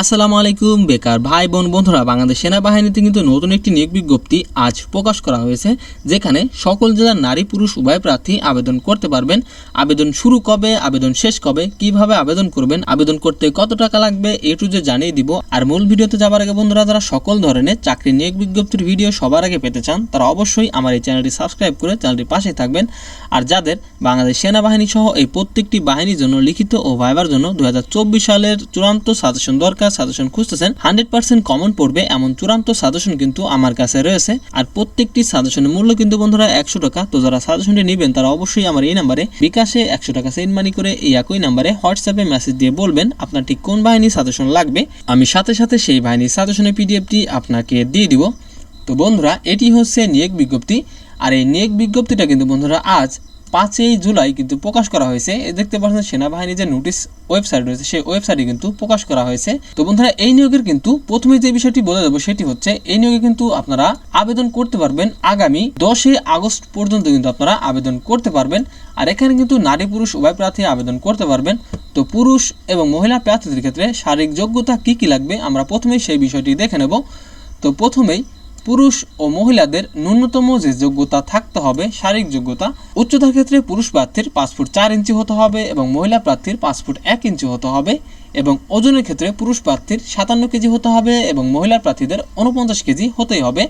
আসসালামু আলাইকুম, বেকার ভাই, বোন, বন্ধুরা। বাংলাদেশ সেনাবাহিনীতে কিন্তু নতুন একটি নিয়োগ বিজ্ঞপ্তি আজ প্রকাশ করা হয়েছে, যেখানে সকল জেলার নারী, পুরুষ, উভয় প্রার্থী আবেদন করতে পারবেন। আবেদন শুরু কবে, আবেদন শেষ কবে, কীভাবে আবেদন করবেন, আবেদন করতে কত টাকা লাগবে, এ টু যে জানিয়ে দিব। আর মূল ভিডিওতে যাবার আগে বন্ধুরা, যারা সকল ধরনের চাকরি নিয়োগ বিজ্ঞপ্তির ভিডিও সবার আগে পেতে চান, তারা অবশ্যই আমার এই চ্যানেলটি সাবস্ক্রাইব করে চ্যানেলটির পাশে থাকবেন। আর যাদের বাংলাদেশ সেনাবাহিনী সহ এই প্রত্যেকটি বাহিনীর জন্য লিখিত ও ভাইবার জন্য দু হাজার চব্বিশ সালের চূড়ান্ত সাজেশন দরকার সাজেশন খুঁজতেছেন হান্ড্রেড পার্সেন্ট কমন পড়বে এমন চূড়ান্ত সাজেশন কিন্তু আমার কাছে রয়েছে। আর প্রত্যেকটি সাজেশনের মূল্য কিন্তু বন্ধুরা একশো টাকা, তো যারা সাজেশনটি নেবেন তারা অবশ্যই আমার এই নাম্বারে বিকাশে একশো টাকা সেন্ড মানি করে এই একই নাম্বারে হোয়াটসঅ্যাপে মেসেজ দিয়ে বলবেন আপনার ঠিক কোন বাহিনী সাজেশন লাগবে। আমি সাথে সাথে সেই বাহিনীর সাজেশনের পিডিএফটি আপনাকে দিয়ে দিব। তো বন্ধুরা, এটি হচ্ছে নিয়োগ বিজ্ঞপ্তি। আর এই নিয়োগ বিজ্ঞপ্তিটা কিন্তু বন্ধুরা আজ পাঁচই জুলাই কিন্তু প্রকাশ করা হয়েছে। দেখতে পাচ্ছেন সেনাবাহিনীর যে নোটিশ ওয়েবসাইট রয়েছে, সেই ওয়েবসাইটে কিন্তু প্রকাশ করা হয়েছে। তো বন্ধুরা, এই নিয়োগের কিন্তু প্রথমে যে বিষয়টি বলে দেবো সেটি হচ্ছে, এই নিয়োগে কিন্তু আপনারা আবেদন করতে পারবেন আগামী দশই আগস্ট পর্যন্ত কিন্তু আপনারা আবেদন করতে পারবেন। আর এখানে কিন্তু নারী, পুরুষ, উভয় প্রার্থী আবেদন করতে পারবেন। তো পুরুষ এবং মহিলা প্রার্থীদের ক্ষেত্রে শারীরিক যোগ্যতা কি কি লাগবে আমরা প্রথমেই সেই বিষয়টি দেখে নেব। তো প্রথমেই পুরুষ ও মহিলাদের ন্যূনতম যে যোগ্যতা থাকতে হবে, শারীরিক যোগ্যতা, উচ্চতার ক্ষেত্রে পুরুষ প্রার্থীর পাঁচ ফুট চার ইঞ্চি হতে হবে এবং মহিলা প্রার্থীর পাঁচ ফুট এক ইঞ্চি হতে হবে এবং ওজনের ক্ষেত্রে পুরুষ প্রার্থীর সাতান্ন কেজি হতে হবে এবং মহিলা প্রার্থীদের উনপঞ্চাশ কেজি হতেই হবে।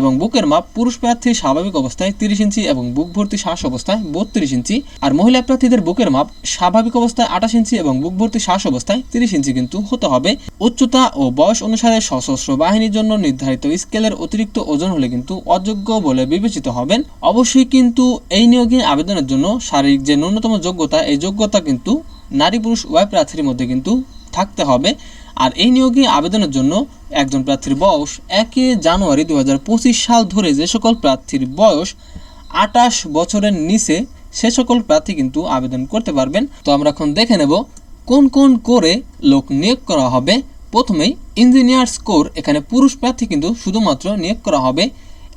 এবং বুকের মাপ পুরুষ প্রার্থী স্বাভাবিক অবস্থায় তিরিশ ইঞ্চি এবং বুক ভর্তি শ্বাস অবস্থায় বত্রিশ ইঞ্চি। আর মহিলা প্রার্থীদের বুকের মাপ স্বাভাবিক অবস্থায় আঠাশ ইঞ্চি এবং বুক ভর্তি শ্বাস অবস্থায় তিরিশ ইঞ্চি কিন্তু হতে হবে। উচ্চতা ও বয়স অনুসারে সশস্ত্র বাহিনীর জন্য নির্ধারিত স্কেলের অতিরিক্ত ওজন হলে কিন্তু অযোগ্য বলে বিবেচিত হবেন। অবশ্যই কিন্তু এই নিয়োগে আবেদনের জন্য শারীরিক যে ন্যূনতম যোগ্যতা, এই যোগ্যতা কিন্তু নারী পুরুষ উভয় প্রার্থীর মধ্যে কিন্তু থাকতে হবে। আর এই নিয়োগে আবেদনের জন্য একজন প্রার্থীর বয়স একে জানুয়ারি দু হাজার পঁচিশ সাল ধরে যে সকল প্রার্থীর বয়স আটাশ বছরের নিচে সে সকল প্রার্থী কিন্তু আবেদন করতে পারবেন। তো আমরা এখন দেখে নেব কোন কোন করে লোক নিয়োগ করা হবে। প্রথমেই ইঞ্জিনিয়ার স্কোর এখানে পুরুষ প্রার্থী কিন্তু শুধুমাত্র নিয়োগ করা হবে।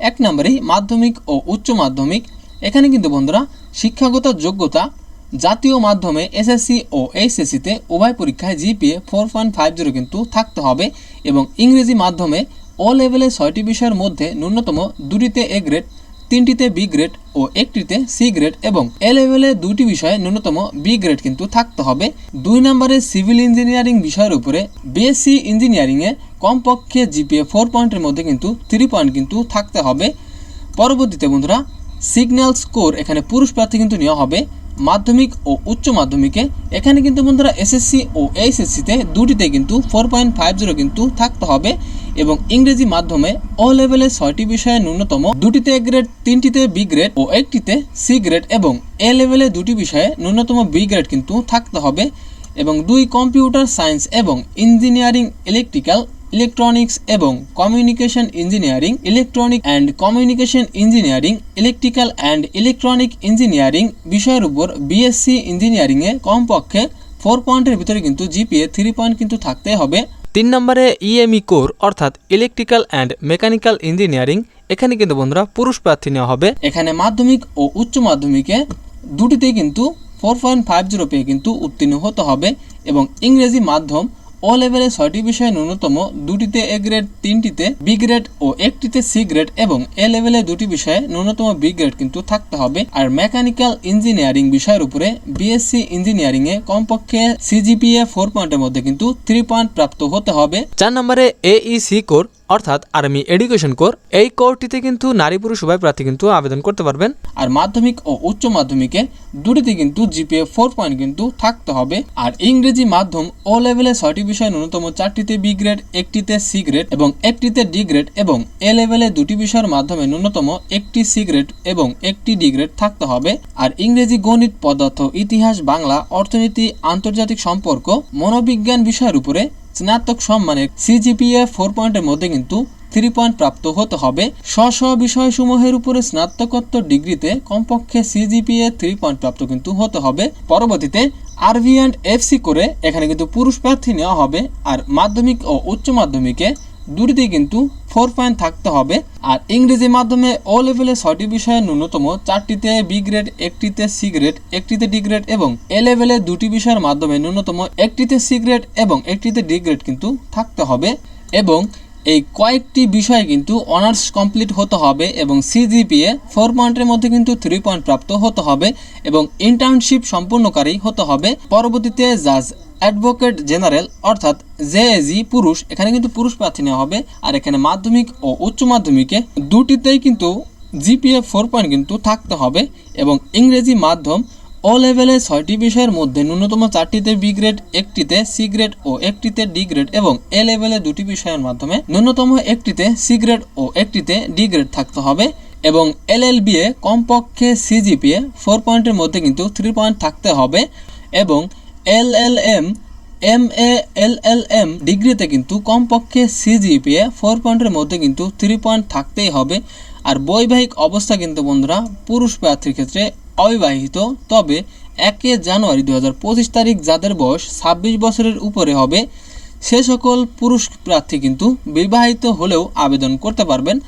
এক নম্বরেই মাধ্যমিক ও উচ্চ মাধ্যমিক। এখানে কিন্তু বন্ধুরা শিক্ষাগত যোগ্যতা, জাতীয় মাধ্যমে এসএসসি ও এইচএসসিতে উভয় পরীক্ষায় GPA four point five zero কিন্তু থাকতে হবে। এবং ইংরেজি মাধ্যমে অ লেভেলে ছয়টি বিষয়ের মধ্যে ন্যূনতম দুটিতে এ গ্রেড, তিনটিতে বি গ্রেড ও একটিতে সি গ্রেড এবং এ লেভেলে দুটি বিষয়ে ন্যূনতম বি গ্রেড কিন্তু থাকতে হবে। দুই নম্বরে সিভিল ইঞ্জিনিয়ারিং বিষয়ের উপরে বিএসসি ইঞ্জিনিয়ারিংয়ে কমপক্ষে জিপিএ ফোর পয়েন্টের মধ্যে কিন্তু থ্রি পয়েন্ট কিন্তু থাকতে হবে। পরবর্তীতে বন্ধুরা, সিগন্যাল স্কোর এখানে পুরুষ প্রার্থী কিন্তু নেওয়া হবে। মাধ্যমিক ও উচ্চ মাধ্যমিকে, এখানে কিন্তু বন্ধুরা এসএসসি ও এইচএসসিতে দুটিতে কিন্তু ফোর পয়েন্ট ফাইভ জিরো কিন্তু থাকতে হবে এবং ইংরেজি মাধ্যমে ও লেভেলে ছয়টি বিষয়ে ন্যূনতম দুটিতে এ গ্রেড তিনটিতে বি গ্রেড ও একটিতে সি গ্রেড এবং এ লেভেলে দুটি বিষয়ে ন্যূনতম বি গ্রেড কিন্তু থাকতে হবে এবং দুই কম্পিউটার সায়েন্স এবং ইঞ্জিনিয়ারিং ইলেকট্রিক্যাল ইলেকট্রনিক্স এবং communication engineering electronic and communication engineering electrical and electronic engineering বিষয়ের উপর বিএসসি ইঞ্জিনিয়ারিংয়ে কমপক্ষে ফোর পয়েন্টের ভিতরে কিন্তু জিপিএ থ্রি পয়েন্ট কিন্তু থাকতে হবে। তিন নম্বরে ইএমই কোর অর্থাৎ ইলেকট্রিক্যাল অ্যান্ড মেকানিক্যাল ইঞ্জিনিয়ারিং এখানে কিন্তু বন্ধুরা পুরুষ প্রার্থী নেওয়া হবে। এখানে মাধ্যমিক ও উচ্চ মাধ্যমিকে দুটিতেই কিন্তু ফোর পয়েন্ট ফাইভ জিরো পেয়ে কিন্তু উত্তীর্ণ হতে হবে এবং ইংরেজি মাধ্যম ও লেভেলে ছয়টি বিষয়ে ন্যূনতম দুটিতে এ গ্রেড তিনটিতে বি গ্রেড ও একটিতে সি গ্রেড এবং এ লেভেলে দুটি বিষয়ে ন্যূনতম বি গ্রেড কিন্তু থাকতে হবে। আর মেকানিক্যাল ইঞ্জিনিয়ারিং বিষয়ের উপরে বিএসসি ইঞ্জিনিয়ারিং এ কমপক্ষে সিজিপিএ ফোর পয়েন্টের মধ্যে কিন্তু থ্রি পয়েন্ট প্রাপ্ত হতে হবে। চার নম্বরে এইসি কোর অর্থাৎ আর্মি এডুকেশন কোর, এই কোরটিতে কিন্তু নারী পুরুষ উভয় প্রার্থী কিন্তু আবেদন করতে পারবেন। আর মাধ্যমিক ও উচ্চ মাধ্যমিকে দুটিতে কিন্তু জিপিএ ফোর পয়েন্ট কিন্তু থাকতে হবে। আর ইংরেজি মাধ্যম ও লেভেলে ছয়টি বিষয় ন্যূনতম চারটিতে বি গ্রেড একটিতে সি গ্রেড এবং একটিতে ডি গ্রেড এবং এ লেভেলে দুটি বিষয়ের মাধ্যমে ন্যূনতম একটি সি গ্রেড এবং একটি ডি গ্রেড থাকতে হবে। আর ইংরেজি গণিত, পদার্থ, ইতিহাস, বাংলা, অর্থনীতি, আন্তর্জাতিক সম্পর্ক, মনোবিজ্ঞান বিষয়ের উপরে স্নাতক সম্মানের সিজিপিএ ফোর পয়েন্টের মধ্যে কিন্তু থ্রি পয়েন্ট প্রাপ্ত হতে হবে। স্ব স্ব বিষয়সমূহের উপরে স্নাতকোত্তর ডিগ্রিতে কমপক্ষে সিজিপিএ থ্রি পয়েন্ট প্রাপ্ত কিন্তু হতে হবে। পরবর্তীতে আরভি অ্যান্ড এফসি করে এখানে কিন্তু পুরুষ প্রার্থী নেওয়া হবে। আর মাধ্যমিক ও উচ্চ মাধ্যমিকে দুটিতেই কিন্তু ফোর পয়েন্ট থাকতে হবে। আর ইংরেজি মাধ্যমে ও লেভেলে ছয়টি বিষয়ে ন্যূনতম চারটিতে বি গ্রেড একটিতে সি গ্রেড একটিতে ডি গ্রেড এবং এ লেভেলে দুটি বিষয়ের মাধ্যমে ন্যূনতম একটিতে সি গ্রেড এবং একটিতে ডি গ্রেড কিন্তু থাকতে হবে। এবং এই কয়েকটি বিষয় কিন্তু অনার্স কমপ্লিট হতে হবে এবং সিজিপিএ ফোর পয়েন্টের মধ্যে কিন্তু থ্রি পয়েন্ট প্রাপ্ত হতে হবে এবং ইন্টার্নশিপ সম্পূর্ণকারী হতে হবে। পরবর্তীতে জাজ অ্যাডভোকেট জেনারেল, অর্থাৎ জেএজি পুরুষ, এখানে কিন্তু পুরুষ প্রার্থী নেওয়া হবে, আর এখানে মাধ্যমিক ও উচ্চ মাধ্যমিকে দুটিতেই কিন্তু জিপিএ ফোর পয়েন্ট কিন্তু থাকতে হবে এবং ইংরেজি মাধ্যম ও লেভেলে ছয়টি বিষয়ের মধ্যে ন্যূনতম চারটিতে বি গ্রেড একটিতে সি গ্রেড ও একটিতে ডি গ্রেড এবং এ লেভেলে দুটি বিষয়ের মাধ্যমে ন্যূনতম একটিতে সি গ্রেড ও একটিতে ডি গ্রেড থাকতে হবে এবং এল এল বি এ কমপক্ষে সিজিপিএ ফোর পয়েন্টের মধ্যে কিন্তু থ্রি পয়েন্ট থাকতে হবে এবং L L M M A L L M ডিগ্রিতে কিন্তু কমপক্ষে সিজিপিএ ফোর পয়েন্টের মধ্যে কিন্তু থ্রি পয়েন্ট থাকতেই হবে। আর বৈবাহিক অবস্থা কিন্তু বন্ধুরা পুরুষ প্রার্থীর ক্ষেত্রে অবিবাহিত। তবে একে জানুয়ারি দু হাজার পঁচিশ তারিখ যাদের বয়স ছাব্বিশ বছরের উপরে হবে, সে সকল পুরুষ প্রার্থী কিন্তু বিবাহিত হলেও আবেদন করতে পারবেন।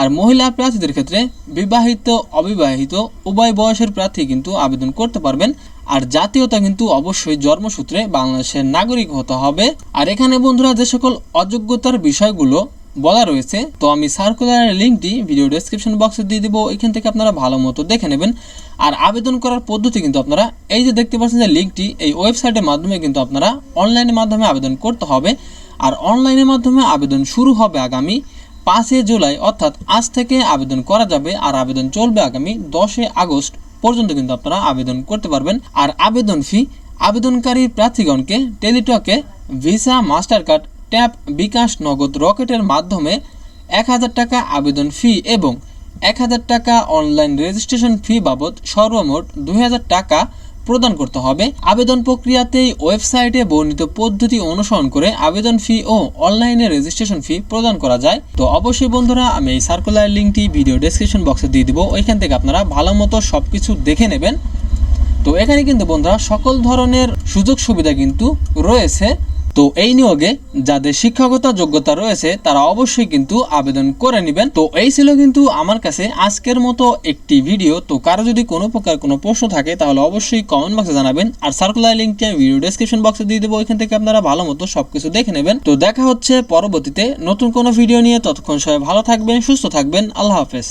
আর মহিলা প্রার্থীদের ক্ষেত্রে বিবাহিত, অবিবাহিত উভয় বয়সের প্রার্থী কিন্তু আবেদন করতে পারবেন। আর জাতীয়তা কিন্তু অবশ্যই জন্মসূত্রে বাংলাদেশের নাগরিক হতে হবে। আর এখানে বন্ধুরা যে সকল অযোগ্যতার বিষয়গুলো বলা রয়েছে, তো আমি সার্কুলারের লিঙ্কটি ভিডিও ডেসক্রিপশন বক্সে দিয়ে দেবো। এখান থেকে আপনারা ভালো মতো দেখে নেবেন। আর আবেদন করার পদ্ধতি কিন্তু আপনারা এই যে দেখতে পাচ্ছেন যে লিঙ্কটি এই ওয়েবসাইটের মাধ্যমে কিন্তু আপনারা অনলাইনের মাধ্যমে আবেদন করতে হবে। আর অনলাইনের মাধ্যমে আবেদন শুরু হবে আগামী পাঁচই জুলাই, অর্থাৎ আজ থেকে আবেদন করা যাবে। আর আবেদন চলবে আগামী দশই আগস্ট পর্যন্ত কিন্তু আপনারা আবেদন করতে পারবেন। আর আবেদন ফি আবেদনকারী প্রার্থীগণকে টেলিটকে Visa Mastercard Tap bKash Nagad রকেটের মাধ্যমে এক হাজার টাকা আবেদন ফি এবং এক হাজার টাকা অনলাইন রেজিস্ট্রেশন ফি বাবদ সর্বমোট দুই হাজার টাকা প্রদান করতে হবে। আবেদন প্রক্রিয়াতেই ওয়েবসাইটে বর্ণিত পদ্ধতি অনুসরণ করে আবেদন ফি ও অনলাইনে রেজিস্ট্রেশন ফি প্রদান করা যায়। তো অবশ্যই বন্ধুরা, আমি এই সার্কুলার লিঙ্কটি ভিডিও ডেসক্রিপশন বক্সে দিয়ে দিব। ওইখান থেকে আপনারা ভালো মতো সব কিছু দেখে নেবেন। তো এখানে কিন্তু বন্ধুরা সকল ধরনের সুযোগ সুবিধা কিন্তু রয়েছে। তো এই নিয়োগে যাদের শিক্ষাগত যোগ্যতা রয়েছে, তারা অবশ্যই কিন্তু আবেদন করে নেবেন। তো এই ছিল কিন্তু আমার কাছে আজকের মতো একটি ভিডিও। তো কারও যদি কোনো প্রকার কোনো প্রশ্ন থাকে, তাহলে অবশ্যই কমেন্ট বক্সে জানাবেন। আর সার্কুলার লিঙ্কটি আমি ভিডিও ডেসক্রিপশন বক্সে দিয়ে দেবো। ওইখান থেকে আপনারা ভালো মতো সবকিছু দেখে নেবেন। তো দেখা হচ্ছে পরবর্তীতে নতুন কোনো ভিডিও নিয়ে। ততক্ষণ সবাই ভালো থাকবেন, সুস্থ থাকবেন। আল্লাহ হাফেজ।